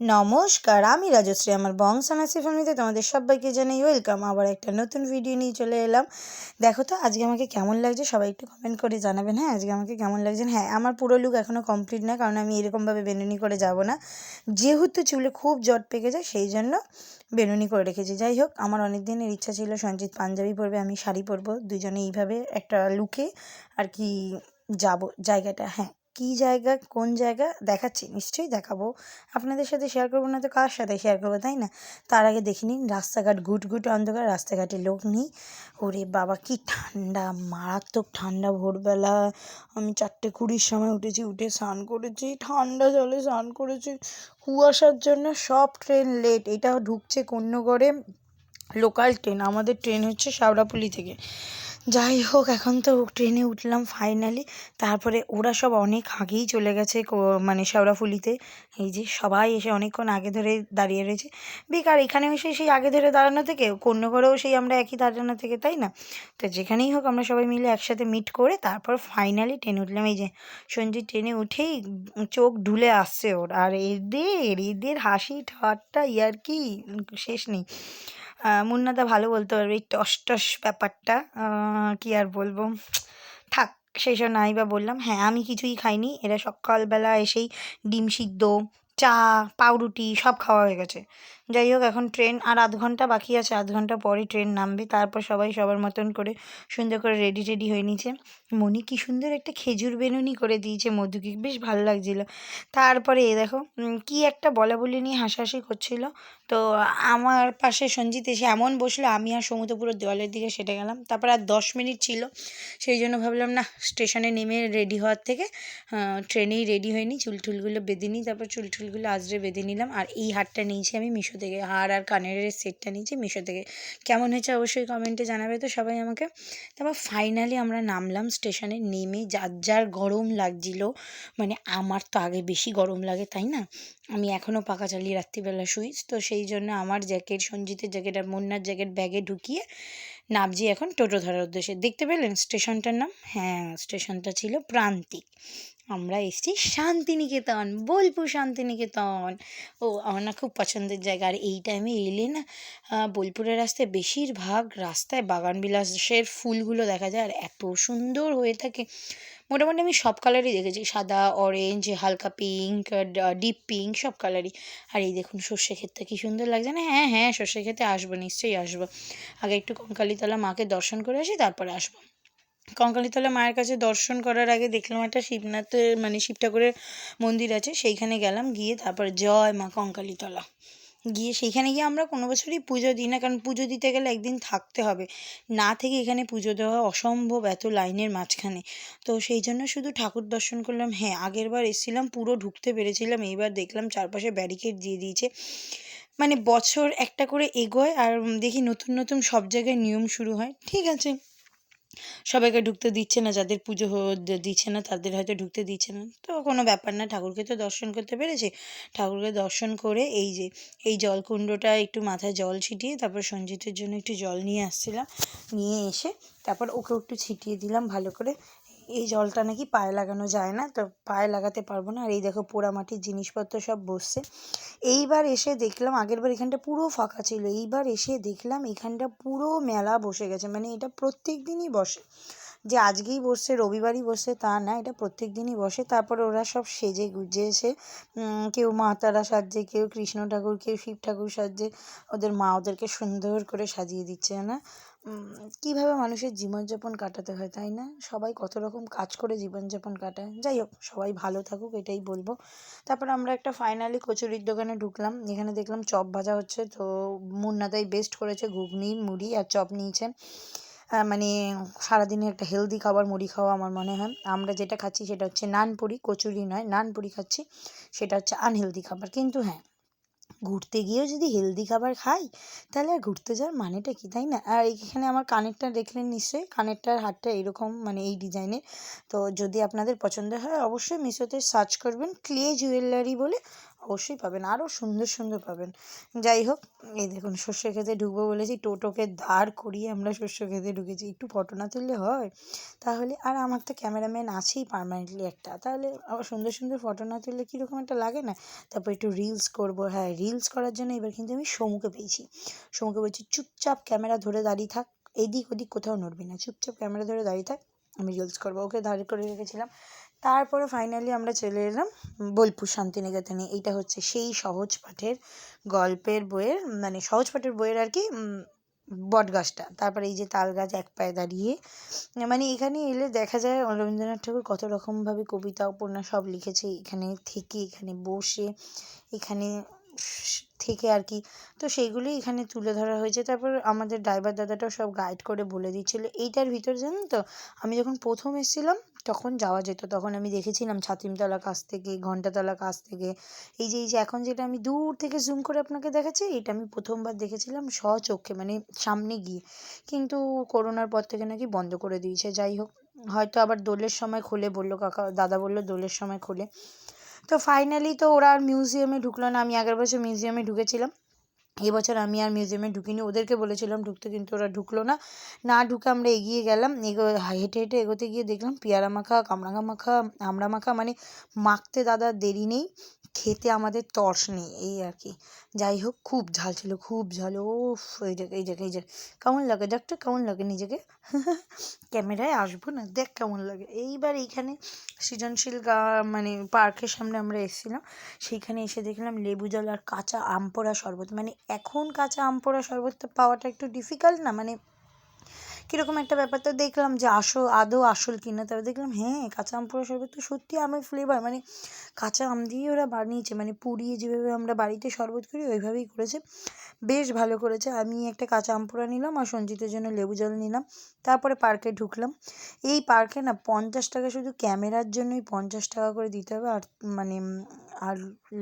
নমস্কার, আমি রাজশ্রী, আমার বংশানাসি ফ্যামিলিতে তোমাদের সবাইকে জানাই ওয়েলকাম আবার একটা নতুন ভিডিও নিয়ে চলে এলাম। দেখো তো, আজকে আমাকে কেমন লাগছে সবাই একটু কমেন্ট করে জানাবেন হ্যাঁ? আজকে আমাকে কেমন লাগছে? হ্যাঁ আমার পুরো লুক এখনও কমপ্লিট না, কারণ আমি এরকমভাবে বেনুনি করে যাব না। যেহেতু চুলে খুব জট পেকে যায়, সেই জন্য বেনুনি করে রেখেছি। যাই হোক, আমার অনেক দিনের ইচ্ছা ছিল সঞ্জিত পাঞ্জাবি পরবে, আমি শাড়ি পরবো। দুজনে এইভাবে একটা লুকে আর কি যাব, জায়গাটা হ্যাঁ। কী জায়গা, কোন জায়গা দেখাচ্ছি? নিশ্চয়ই দেখাবো। আপনাদের সাথে শেয়ার করব না তো কার সাথে শেয়ার করব, তাই না? তার আগে দেখে নিন, রাস্তাঘাট গুট গুট অন্ধকার রাস্তাঘাটে লোক নেই। ওরে বাবা, কি ঠান্ডা, মারাত্মক ঠান্ডা ভোরবেলা। আমি চারটে কুড়ির সময় উঠেছি, উঠে স্নান করেছি, ঠান্ডা জলে স্নান করেছি। কুয়াশার জন্য সব ট্রেন লেট এটা ঢুকছে কন্যগড়ে লোকাল ট্রেন আমাদের ট্রেন হচ্ছে শাওড়াপুলি থেকে। যাই হোক, এখন তো ট্রেনে উঠলাম ফাইনালি তারপরে ওরা সব অনেক আগেই চলে গেছে মানে শেওড়াফুলিতে এই যে সবাই এসে অনেকক্ষণ আগে ধরে দাঁড়িয়ে রয়েছে। বেকার এখানে এসে সেই আগে ধরে দাঁড়ানো থেকে করেও সেই আমরা একই দাঁড়ানো থেকে, তাই না? তো যেখানেই হোক, আমরা সবাই মিলে একসাথে মিট করে তারপর ফাইনালি ট্রেনে উঠলাম। এই যে সঞ্জিত ট্রেনে উঠেই চোখ ঢুলে আসছে ওর। আর এদের এদের হাসি ঠাট্টা ইয়ার্কি শেষ নেই। মুন্নাদা ভালো বলতে পারবে এই টস টস ব্যাপারটা কি আর বলব? থাক সেই সব নাই বা বললাম। হ্যাঁ আমি কিছুই খাইনি। এরা সকালবেলা এসেই ডিম সিদ্ধ, চা, পাউরুটি সব খাওয়া হয়ে গেছে। যাই হোক, এখন ট্রেন আর আধ ঘণ্টা বাকি আছে, আধ ঘণ্টা পরে ট্রেন নামবে। তারপর সবাই সবার মতন করে সুন্দর করে রেডি টেডি হয়ে নিয়েছে। মনি কি সুন্দর একটা খেজুর বেনুনি করে দিয়েছে মধুকে, বেশ ভালো লাগছিল। তারপরে এ দেখো কি একটা বলা বলি নিয়ে হাসাহাসি করছিল। তো আমার পাশে সঞ্জিত এসে এমন বসল, আমি আর সমুদ্র পুরো দেওয়ালের দিকে সেটে গেলাম। তারপর আর দশ মিনিট ছিল, সেই জন্য ভাবলাম না স্টেশনে নেমে রেডি হওয়ার থেকে ট্রেনেই রেডি হয়নি। চুল টুলগুলো বেঁধে নিই। তারপর চুল টুলগুলো আজরে বেঁধে নিলাম। আর এই হারটা নিয়েছি আমি মিশো থেকে হার আর কানের সেটটা নিয়েছি মিশো থেকে। কেমন হয়েছে অবশ্যই কমেন্টে জানাবে তো সবাই আমাকে। তারপর ফাইনালি আমরা নামলাম স্টেশনে নেমে যার যার গরম লাগছিল মানে আমার তো আগে বেশি গরম লাগে, তাই না? আমি এখনও পাখা চালিয়ে রাত্রিবেলা শুই, তো সেই জন্য আমার জ্যাকেট সঞ্জিতের জ্যাকেট আর মুন্নার জ্যাকেট ব্যাগে ঢুকিয়ে নামছি এখন টোটো ধরার উদ্দেশ্যে। দেখতে পেলেন স্টেশনটার নাম? হ্যাঁ স্টেশনটা ছিল প্রান্তিক। আমরা এসেছি শান্তিনিকেতন, বোলপুর শান্তিনিকেতন। ও, আমার না খুব পছন্দের জায়গা। আর এই টাইমে এলে না বোলপুরের রাস্তায় বেশিরভাগ রাস্তায় বাগানবিলাসের ফুলগুলো দেখা যায়। আর এত সুন্দর হয়ে থাকে। মোটামুটি আমি সব কালারই দেখেছি। সাদা অরেঞ্জ হালকা পিঙ্ক ডিপ পিঙ্ক সব কালারই আর এই দেখুন সর্ষে ক্ষেতটা কী সুন্দর লাগছে না? হ্যাঁ হ্যাঁ সর্ষে খেতে আসব, নিশ্চয়ই আসব। আগে একটু কঙ্কালীতলা মাকে দর্শন করে আসি, তারপরে আসব। কঙ্কালীতলা মায়ের কাছে দর্শন করার আগে দেখলাম একটা শিবনাথের মানে শিব ঠাকুরের মন্দির আছে, সেইখানে গেলাম, গিয়ে তারপরে জয় মা কঙ্কালীতলা। গিয়ে সেইখানে গিয়ে আমরা কোনো বছরই পুজো দিই না, কারণ পুজো দিতে গেলে একদিন থাকতে হবে। না থেকে এখানে পুজো দেওয়া অসম্ভব এত লাইনের মাঝখানে। তো সেই জন্য শুধু ঠাকুর দর্শন করলাম। হ্যাঁ আগের বার এসেছিলাম, পুরো ঢুকতে পেরেছিলাম, এইবার দেখলাম চারপাশে ব্যারিকেড দিয়ে দিয়েছে। মানে বছর একটা করে এগোয়, আর দেখি নতুন নতুন সব জায়গায় নিয়ম শুরু হয়। ঠিক আছে। সবাইকে ঢুকতে দিচ্ছে না, যাদের পুজো দিচ্ছে না, তাদের হয়তো ঢুকতে দিচ্ছে না। তো কোনো ব্যাপার না, ঠাকুরকে তো দর্শন করতে পেরেছে। ঠাকুরকে দর্শন করে এই যে, এই জলকুণ্ডটা একটু মাথায় জল ছিটিয়ে, তারপর সঞ্জিতের জন্য একটু জল নিয়ে আসছিলাম, নিয়ে এসে তারপর ওকে একটু ছিটিয়ে দিলাম ভালো করে। এই জলটা নাকি পায়ে লাগানো যায় না, তো পায়ে লাগাতে পারব না। আর এই দেখো পোড়ামাটির জিনিসপত্র সব বসছে। এইবার এসে দেখলাম আগেরবার এখানটা পুরো ফাঁকা ছিল, এইবার এসে দেখলাম এখানটা পুরো মেলা বসে গেছে। মানে এটা প্রত্যেক দিনই বসে। যে আজকেই বসছে রবিবারই বসে তা না, এটা প্রত্যেক দিনই বসে। তারপরে ওরা সব সেজে গুজে এসে কেউ মা তারা সাজছে, কেউ কৃষ্ণ ঠাকুর, কেউ শিব ঠাকুর সাজছে, ওদের মা ওদেরকে সুন্দর করে সাজিয়ে দিচ্ছে, না? কীভাবে মানুষের জীবনযাপন কাটাতে হয়, তাই না? সবাই কত রকম কাজ করে জীবনযাপন কাটায়। যাই হোক, সবাই ভালো থাকুক, এটাই বলব। তারপর আমরা একটা ফাইনালি কচুরির দোকানে ঢুকলাম, এখানে দেখলাম চপ ভাজা হচ্ছে, তো মুন্নাদাই বেস্ট করেছে, ঘুগনি, মুড়ি আর চপ নিয়েছে। মানে সারাদিনে একটা হেলদি খাবার, মুড়ি খাওয়া আমার মনে হয়। আমরা যেটা খাচ্ছি সেটা হচ্ছে নানপুরি কচুরি নয় নানপুরি খাচ্ছি, সেটা হচ্ছে আনহেলদি খাবার। কিন্তু হ্যাঁ ঘুরতে গিয়েও যদি হেলদি খাবার খাই, তাহলে আর ঘুরতে যাওয়ার মানেটা কি, তাই না? আর এখানে আমার কানেরটা দেখলেন নিশ্চয়ই, কানেরটার হারটা এরকম মানে এই ডিজাইনের তো যদি আপনাদের পছন্দ হয়, অবশ্যই মিশোতে সার্চ করবেন ক্লে জুয়েলারি বলে। অবশ্যই পাবেন আরও সুন্দর সুন্দর পাবেন। যাই হোক, এই দেখুন শস্য খেতে ঢুকবো বলেছি, টোটোকে দাঁড় করিয়ে আমরা শস্য খেতে ঢুকেছি। একটু ফটো না তুললে হয়? তাহলে, আর আমার তো ক্যামেরাম্যান আছেই পার্মানেন্টলি একটা, তাহলে আবার সুন্দর সুন্দর ফটো না তুললে কীরকম একটা লাগে না? তারপর একটু রিলস করব হ্যাঁ রিলস করার জন্য এবার কিন্তু আমি সমুকে পেয়েছি। সমুকে বলছি, চুপচাপ ক্যামেরা ধরে দাঁড়িয়ে থাক, এদিক ওদিক কোথাও নড়বি না, চুপচাপ ক্যামেরা ধরে দাঁড়িয়ে থাক, আমি রিলস করব। ওকে দাঁড়িয়ে করে রেখেছিলাম। তারপরে ফাইনালি আমরা চলে এলাম বোলপুর শান্তিনিকেতনে। এইটা হচ্ছে সেই সহজ পাঠের গল্পের বইয়ের মানে সহজ পাঠের বইয়ের আর কি বট গাছটা তারপরে এই যে তাল গাছ এক পায়ে দাঁড়িয়ে মানে এখানে এলে দেখা যায় রবীন্দ্রনাথ ঠাকুর কত রকমভাবে কবিতা, উপন্যাস সব লিখেছে। এখানে থেকে, এখানে বসে, এখানে থেকে আর কি। তো সেইগুলোই এখানে তুলে ধরা হয়েছে। তারপর আমাদের ড্রাইভার দাদাটাও সব গাইড করে বলে দিচ্ছিল, এইটার ভিতর জানেন তো, আমি যখন প্রথম এসেছিলাম তখন যাওয়া যেত। তখন আমি দেখেছিলাম ছাতিমতলা কাছ থেকে ঘণ্টাতলা কাছ থেকে। এই যে এই যে, এখন যেটা আমি দূর থেকে জুম করে আপনাকে দেখাচ্ছি, এটা আমি প্রথমবার দেখেছিলাম স্বচক্ষে মানে সামনে গিয়ে। কিন্তু করোনার পর থেকে নাকি বন্ধ করে দিয়েছে। যাই হোক, হয়তো আবার দোলের সময় খুলে বলল কাকা, দাদা বলল দোলের সময় খুলে। তো ফাইনালি তো ওরা আর মিউজিয়ামে ঢুকলো না। আমি আগের বছর মিউজিয়ামে ঢুকেছিলাম। এবছর আমি আর মিউজিয়ামে ঢুকিনি। ওদেরকে বলেছিলাম ঢুকতে, কিন্তু ওরা ঢুকলো না। না ঢুকে আমরা এগিয়ে গেলাম, এগো, হেঁটে হেঁটে এগোতে গিয়ে দেখলাম পেয়ারা মাখা কামরাঙা মাখা, আমড়া মাখা মানে মাখতে দাদা দেরি নেই। খেতে আমাদের তর্স নেই, এই আর কি। যাই হোক, খুব ঝাল ছিল, খুব ঝাল ও এই জায়গায় এই জায়গায় এই জায়গায় কেমন লাগে ডাক্তার কেমন লাগে নিজেকে? ক্যামেরায় আসব না? দেখ কেমন লাগে। এইবার এইখানে সৃজনশীল গা মানে পার্কের সামনে আমরা এসেছিলাম, সেইখানে এসে দেখলাম লেবু জল আর কাঁচা আম পোড়া শরবত। মানে এখন কাঁচা আম পোড়া শরবতটা পাওয়াটা একটু ডিফিকাল্ট না? মানে কীরকম একটা ব্যাপার? তো দেখলাম যে আসল, আদৌ আসল কিনা? তবে দেখলাম হ্যাঁ কাঁচা আম পোড়া শরবত তো সত্যি আমের ফ্লেভার মানে কাঁচা আম দিয়ে ওরা বানিয়েছে মানে পুড়িয়ে যেভাবে আমরা বাড়িতে শরবত করি, ওইভাবেই করেছে। বেশ ভালো করেছে। আমি একটা কাঁচা আম পোড়া নিলাম আর সঞ্জিতের জন্য লেবু জল নিলাম। তারপরে পার্কে ঢুকলাম। এই পার্কে না পঞ্চাশ টাকা শুধু ক্যামেরার জন্যই পঞ্চাশ টাকা করে দিতে হবে। আর মানে আর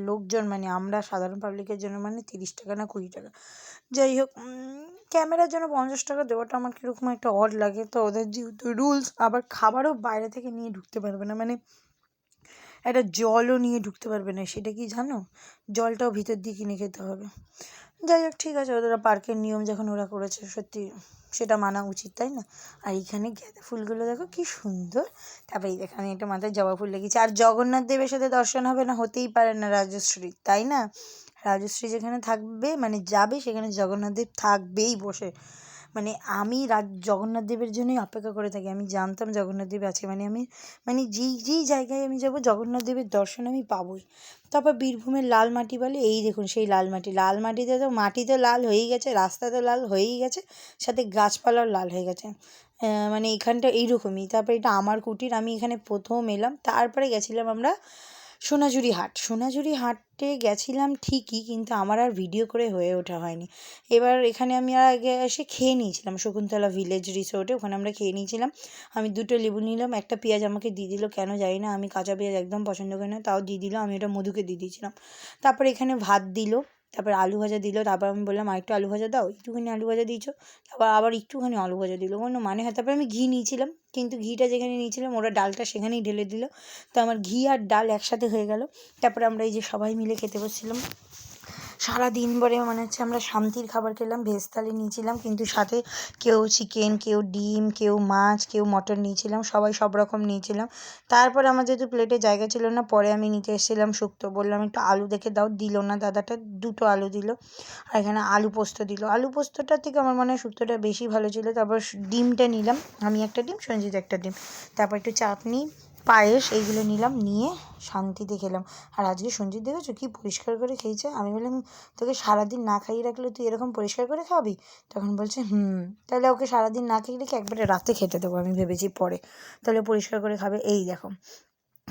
লোকজন মানে আমরা সাধারণ পাবলিকের জন্য মানে তিরিশ টাকা না কুড়ি টাকা। যাই হোক ক্যামেরার জন্য পঞ্চাশ টাকা দেওয়াটা আমার কীরকম একটা অড লাগে। তো ওদের যেহেতু রুলস আবার খাবারও বাইরে থেকে নিয়ে ঢুকতে পারবে না। মানে একটা জলও নিয়ে ঢুকতে পারবে না, সেটা কি জানো? জলটাও ভিতর দিয়ে কিনে খেতে হবে। যাই হোক, ঠিক আছে, ওদের পার্কের নিয়ম যখন ওরা করেছে, সত্যি সেটা মানা উচিত, তাই না? আর এইখানে গেঁদা ফুলগুলো দেখো কি সুন্দর। তারপরে এখানে একটা মাথায় জবা ফুল লেগেছে আর জগন্নাথ দেবের সাথে দর্শন হবে না, হতেই পারে না রাজশ্রী, তাই না? রাজশ্রী যেখানে থাকবে মানে যাবে সেখানে জগন্নাথ দেব থাকবেই বসে। মানে আমি রাজ, জগন্নাথ দেবের জন্যই অপেক্ষা করে থাকি। আমি জানতাম জগন্নাথ দেব আছে। মানে আমি মানে যেই যেই জায়গায় আমি যাব, জগন্নাথ দেবের দর্শন আমি পাবোই। তারপর বীরভূমের লাল মাটি বলে, এই দেখুন সেই লাল মাটি। লাল মাটিতে তো মাটি তো লাল হয়েই গেছে রাস্তা তো লাল হয়েই গেছে, সাথে গাছপালাও লাল হয়ে গেছে। মানে এখানটা এইরকমই। তারপরে এটা আমার কুটির, আমি এখানে প্রথম এলাম। তারপরে গেছিলাম আমরা সোনাঝুরি হাট। সোনাঝুরি হাটে গেছিলাম ঠিকই, কিন্তু আমার আর ভিডিও করে হয়ে ওঠা হয়নি। এবার এখানে আমি আর আগে এসে খেয়ে নিয়েছিলাম। শকুন্তলা ভিলেজ রিসোর্টে ওখানে আমরা খেয়ে নিয়েছিলাম। আমি দুটো লেবু নিলাম, একটা পেঁয়াজ আমাকে দিয়ে দিল। কেন জানি না, আমি কাঁচা পেঁয়াজ একদম পছন্দ করি না, তাও দিয়ে দিল। আমি ওটা মধুকে দিয়ে দিয়েছিলাম। তারপর এখানে ভাত দিল। তারপর আলু ভাজা দিল, তারপর আমি বললাম, আরেকটু আলু ভাজা দাও, একটুখানি আলু ভাজা দিয়েছ। তারপর আবার একটুখানি আলু ভাজা দিল। কোনো মানে হয়, তারপর আমি ঘি নিয়েছিলাম, কিন্তু ঘিটা যেখানে নিয়েছিলাম ওরা ডালটা সেখানেই ঢেলে দিল। তো আমার ঘি আর ডাল একসাথে হয়ে গেল। তারপর আমরা এই যে সবাই মিলে খেতে বসছিলাম। সারা দিন ভরে মনে হচ্ছে আমরা শান্তির খাবার খেলাম, ভেজ থালি নিয়েছিলাম, কিন্তু সাথে কেউ চিকেন কেউ ডিম, কেউ মাছ, কেউ মটন নিয়েছিলাম, সবাই সব রকম নিয়েছিলাম। তারপর আমার যেহেতু প্লেটে জায়গা ছিল না, পরে আমি নিতে এসেছিলাম শুক্তো, বললাম একটু আলু দেখে দাও, দিল না দাদাটা, দুটো আলু দিল, আর এখানে আলু পোস্ত দিল। আলু পোস্তটার থেকে আমার মনে হয় শুক্তোটা বেশি ভালো ছিল, তারপর ডিমটা নিলাম, আমি একটা ডিম, সঞ্জিত একটা ডিম, তারপর একটু চাটনি পায়েস এইগুলো নিলাম, নিয়ে শান্তিতে খেলাম। আর আজকে সঞ্জিত দেখেছ কী পরিষ্কার করে খেয়েছে? আমি বললাম, তোকে সারাদিন না খাইয়ে রাখলে তুই এরকম পরিষ্কার করে খাবি তখন বলছে, হুম। তাহলে ওকে সারাদিন না খেয়ে রেখে একবারে রাতে খেতে দেবো। আমি ভেবেছি পরে। তাহলে পরিষ্কার করে খাবে। এই দেখো।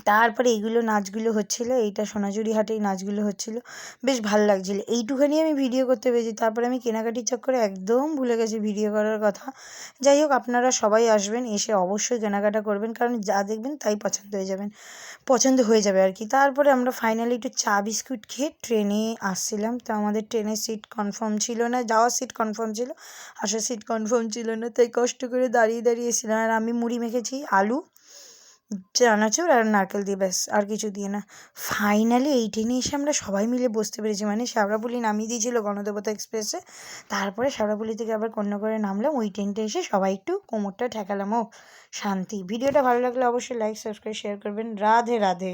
তারপরে এইগুলো নাচগুলো হচ্ছিল, এইটা সোনাঝুরি হাটে এই নাচগুলো হচ্ছিল, বেশ ভালো লাগছিল। এইটুখানি আমি ভিডিও করতে পেরেছি, তারপরে আমি কেনাকাটির চক্করে একদম ভুলে গেছি ভিডিও করার কথা। যাই হোক, আপনারা সবাই আসবেন, এসে অবশ্যই কেনাকাটা করবেন, কারণ যা দেখবেন তাই পছন্দ হয়ে যাবেন, পছন্দ হয়ে যাবে আর কি। তারপরে আমরা ফাইনালি একটু চা বিস্কুট খেয়ে ট্রেনে আসছিলাম। তো আমাদের ট্রেনের সিট কনফার্ম ছিল না, যাওয়ার সিট কনফার্ম ছিল, আসার সিট কনফার্ম ছিল না, তাই কষ্ট করে দাঁড়িয়ে দাঁড়িয়ে এসেছিলাম। আর আমি মুড়ি মেখেছি, আলু চানাচুর আর নারকেল দিয়ে ব্যাস, আর কিছু দিয়ে না। ফাইনালি এই ট্রেনে এসে আমরা সবাই মিলে বসতে পেরেছি। মানে শেওড়াফুলি নামিয়ে দিয়েছিল গণদেবতা এক্সপ্রেসে তারপরে শেওড়াফুলি থেকে আবার কন্যাগড়ে নামলাম। ওই ট্রেনটা এসে সবাই একটু কোমরটা ঠেকালাম। ও, শান্তি। ভিডিওটা ভালো লাগলে অবশ্যই লাইক সাবস্ক্রাইব শেয়ার করবেন। রাধে রাধে।